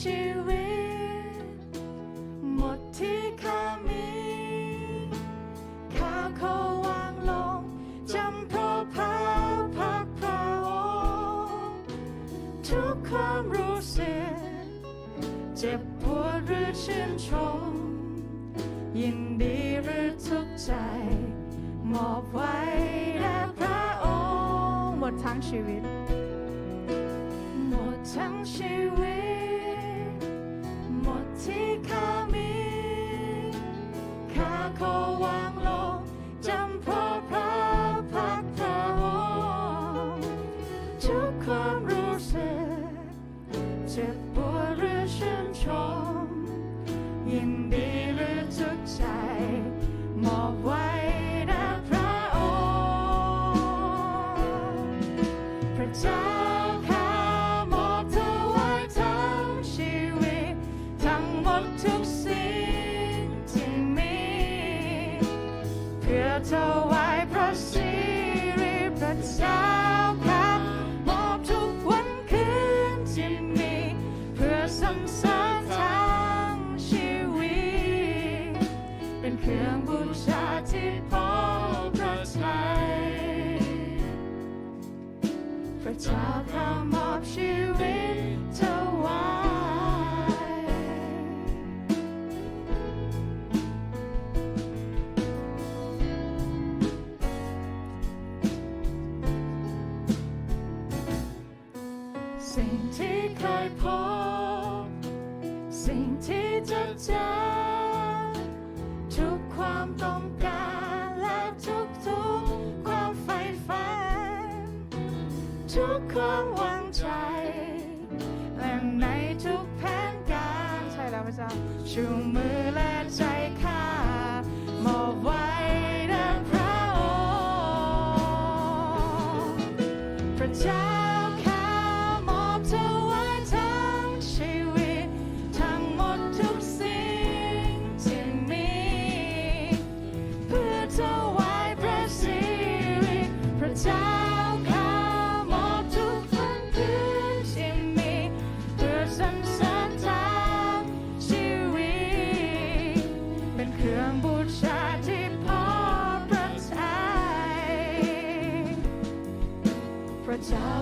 ชีวิต หมดที่ข้ามีข้าขอวางลงจำเพราะพระพักพระองค์ทุกความรู้สึกเจ็บปวดหรือชื่นชม ยินดีหรือทุกข์ใจ มอบไว้แด่พระองค์หมดทั้งชีวิต หมดทั้งชีวิต ขอวางลงจำเพราะพระพักพระองค์ทุกความรู้สึกเจ็บ ถวายพระสิริพระเจ้าข้ามอบทุกวันคืนที่มีเพื่อสรรเสริญทั้งชีวิต เป็นเครื่องบูชาที่พอพระทัยพระเจ้าข้ามอ สิ่งที่เคยพบ สิ่งที่จะเจอ ทุกความต้องการและทุกทุกความใฝ่ฝัน ทุกความหวังใจ และในทุกแผนการ ใช่แล้วพระเจ้าชูมือและใจข้ามอบไว้แด่พระองค์พระเจ้า พ